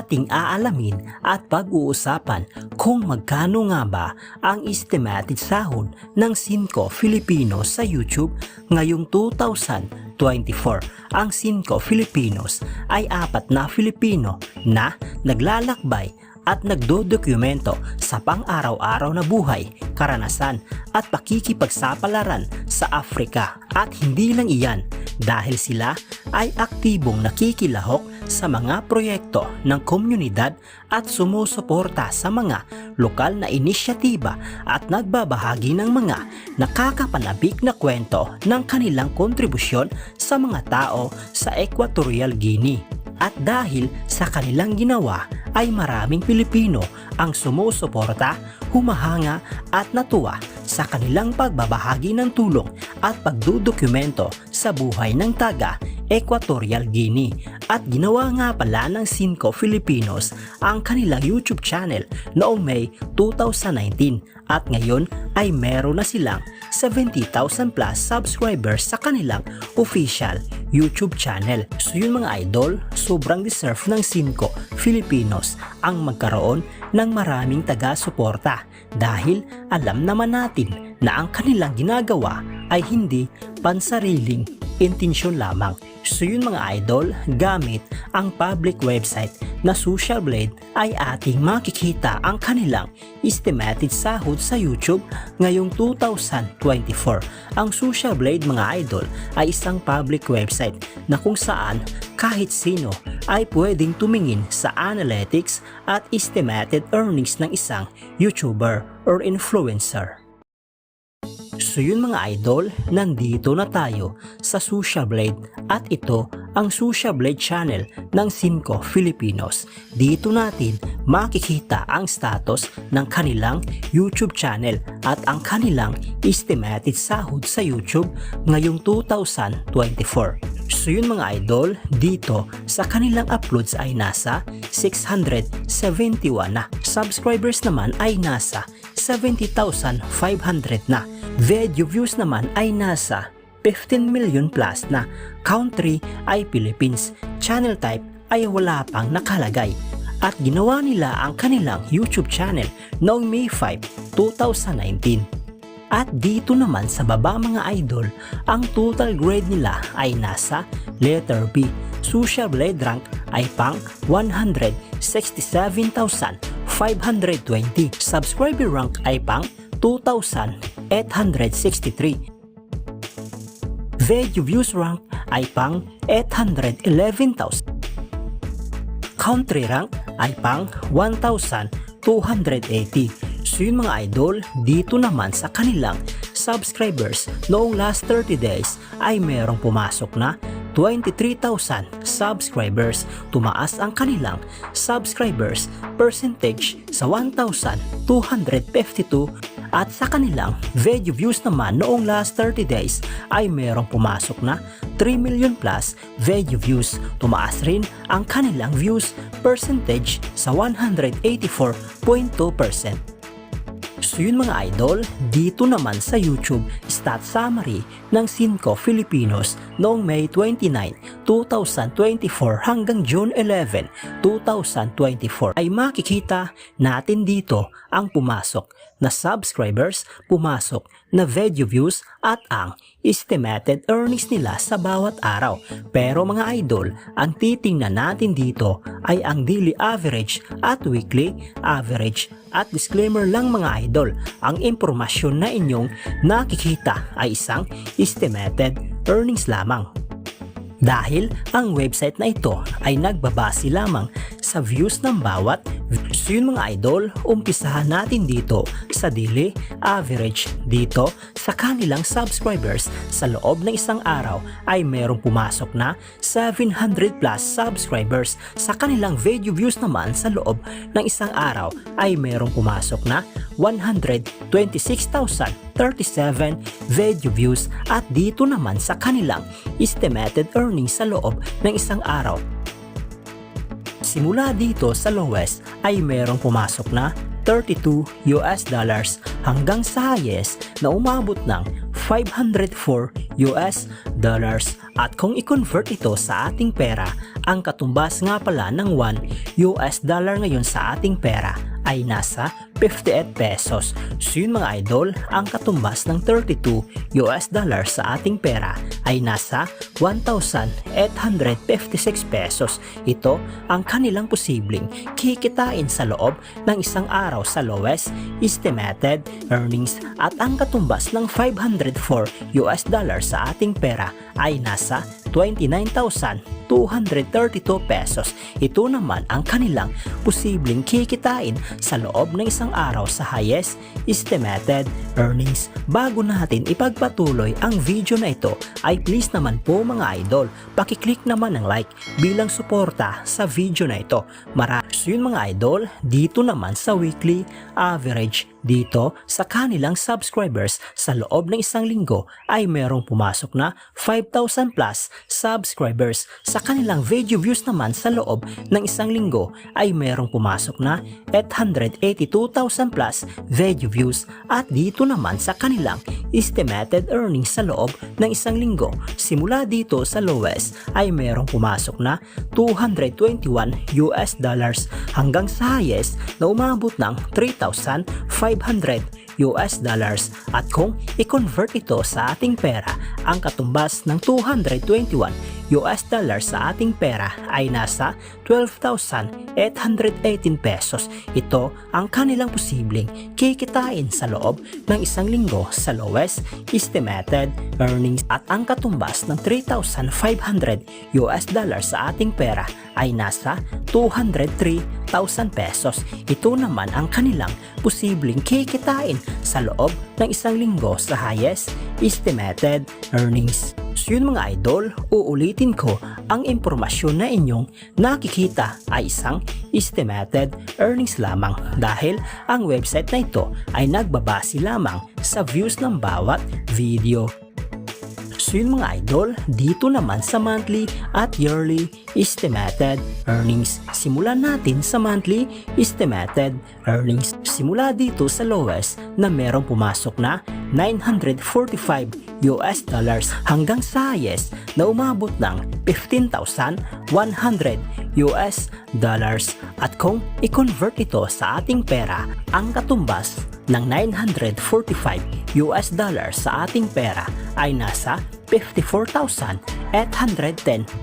ating aalamin at pag-uusapan kung magkano nga ba ang estimated sahod ng 5 Filipino sa YouTube ngayong 2024. Ang 5 Filipinos ay apat na Filipino na naglalakbay at nagdodokumento sa pang-araw-araw na buhay, karanasan at pakikipagsapalaran sa Afrika. At hindi lang iyan dahil sila ay aktibong nakikilahok sa mga proyekto ng komunidad at sumusuporta sa mga lokal na inisyatiba at nagbabahagi ng mga nakakapanabik na kwento ng kanilang kontribusyon sa mga tao sa Equatorial Guinea. At dahil sa kanilang ginawa ay maraming Pilipino ang sumusuporta, humahanga at natuwa sa kanilang pagbabahagi ng tulong at pagdudokumento sa buhay ng taga Equatorial Guinea at ginawa nga pala ng 5 Filipinos ang kanilang YouTube channel noong May 2019 at ngayon ay meron na silang 70,000 plus subscribers sa kanilang official YouTube channel. So yun mga idol, sobrang deserve ng 5 Filipinos ang magkaroon ng maraming taga-suporta dahil alam naman natin na ang kanilang ginagawa ay hindi pansariling intensyon lamang. So yun mga idol, gamit ang public website na Social Blade ay ating makikita ang kanilang estimated sahod sa YouTube ngayong 2024. Ang Social Blade mga idol ay isang public website na kung saan kahit sino ay pwedeng tumingin sa analytics at estimated earnings ng isang YouTuber or influencer. So yun mga idol, nandito na tayo sa Susha Blade at ito ang Susha Blade channel ng 5 Filipinos. Dito natin makikita ang status ng kanilang YouTube channel at ang kanilang estimated sahod sa YouTube ngayong 2024. So yun mga idol, dito sa kanilang uploads ay nasa 671 na. Subscribers naman ay nasa 70,500 na. Video views naman ay nasa 15 million plus na. Country ay Philippines. Channel type ay wala pang nakalagay. At ginawa nila ang kanilang YouTube channel noong May 5, 2019. At dito naman sa baba mga idol, ang total grade nila ay nasa letter B. Social Blade rank ay pang 167,520. Subscriber rank ay pang 2,863. Video views rank ay pang 811,000. Country rank ay pang 1,280. So yun mga idol, dito naman sa kanilang subscribers noong last 30 days ay merong pumasok na 23,000 subscribers. Tumaas ang kanilang subscribers percentage sa 1,252 at sa kanilang video views naman noong last 30 days ay merong pumasok na 3 million plus video views. Tumaas rin ang kanilang views percentage sa 184.2%. So yun mga idol, dito naman sa YouTube stat summary ng 5 Filipinos noong May 29, 2024 hanggang June 11, 2024 ay makikita natin dito ang pumasok na subscribers, pumasok na video views at ang estimated earnings nila sa bawat araw. Pero mga idol, ang titingnan natin dito ay ang daily average at weekly average at disclaimer lang mga idol, ang impormasyon na inyong nakikita ay isang estimated earnings lamang. Dahil ang website na ito ay nagbabase lamang sa views ng bawat So yun mga idol, umpisahan natin dito sa daily average dito sa kanilang subscribers. Sa loob ng isang araw ay merong pumasok na 700 plus subscribers. Sa kanilang video views naman sa loob ng isang araw ay merong pumasok na 126,037 video views at dito naman sa kanilang estimated earnings sa loob ng isang araw. Simula dito sa lowest ay merong pumasok na 32 US dollars hanggang sa highest na umabot ng 504 US dollars. At kung i-convert ito sa ating pera, ang katumbas nga pala ng 1 US dollar ngayon sa ating pera ay nasa 58 pesos. So yun mga idol, ang katumbas ng 32 US dollars sa ating pera ay nasa 1,856 pesos. Ito ang kanilang posibleng kikitain sa loob ng isang araw sa lowest estimated earnings at ang katumbas ng 504 US dollars sa ating pera ay nasa 29,232 pesos. Ito naman ang kanilang posibleng kikitain sa loob ng isang araw sa highest estimated earnings. Bago natin ipagpatuloy ang video na ito ay please naman po mga idol, pakiclick naman ng like bilang suporta sa video na ito. Mara so yun mga idol, dito naman sa weekly average dito sa kanilang subscribers sa loob ng isang linggo ay merong pumasok na 5,000 plus subscribers. Sa kanilang video views naman sa loob ng isang linggo ay merong pumasok na 882,000 plus video views at dito naman sa kanilang estimated earnings sa loob ng isang linggo. Simula dito sa lowest ay merong pumasok na 221 US dollars hanggang sa highest na umabot ng 3,500 US dollars at kung i-convert ito sa ating pera, ang katumbas ng 221 US dollars sa ating pera ay nasa 12,818 pesos. Ito ang kanilang posibleng kikitain sa loob ng isang linggo sa lowest estimated earnings at ang katumbas ng 3,500 US dollars sa ating pera ay nasa 203,000 pesos. Ito naman ang kanilang posibleng kikitain sa loob ng isang linggo sa highest estimated earnings. So yun mga idol, uulitin ko ang impormasyon na inyong nakikita ay isang estimated earnings lamang dahil ang website na ito ay nagbabase lamang sa views ng bawat video. So yun mga idol, dito naman sa monthly at yearly estimated earnings. Simulan natin sa monthly estimated earnings. Simula dito sa lowest na merong pumasok na 945 US dollars hanggang sa highest na umabot ng 15,100 US dollars at kung i-convert ito sa ating pera, ang katumbas ng 945 US dollars sa ating pera ay nasa 54,810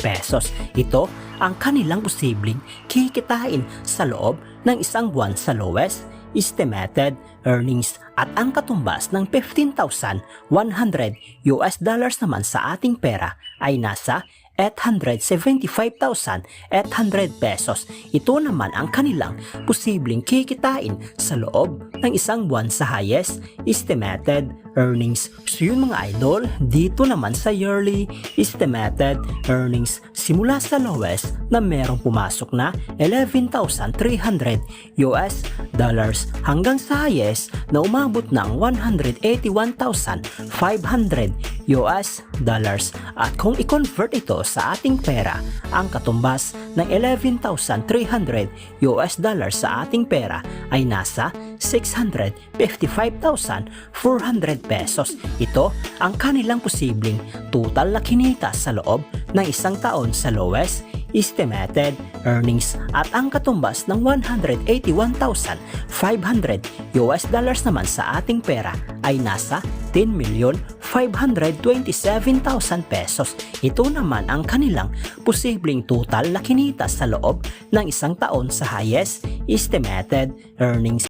pesos. Ito ang kanilang posibleng kikitain sa loob ng isang buwan sa lowest estimated earnings at ang katumbas ng 15,100 US dollars naman sa ating pera ay nasa 875,800 pesos. Ito naman ang kanilang posibleng kikitain sa loob ng isang buwan sa highest estimated earnings. So yun mga idol, dito naman sa yearly estimated earnings simula sa lowest na merong pumasok na 11,300 US dollars hanggang sa highest na umabot ng 181,500 US dollars at kung i-convert ito sa ating pera, ang katumbas ng 11,300 US dollars sa ating pera ay nasa 655,400 pesos. Ito ang kanilang posibleng total na kinita sa loob ng isang taon sa lowest estimated earnings at ang katumbas ng 181,500 US dollars naman sa ating pera ay nasa 10,527,000 pesos. Ito naman ang kanilang posibleng total na kinita sa loob ng isang taon sa highest estimated earnings.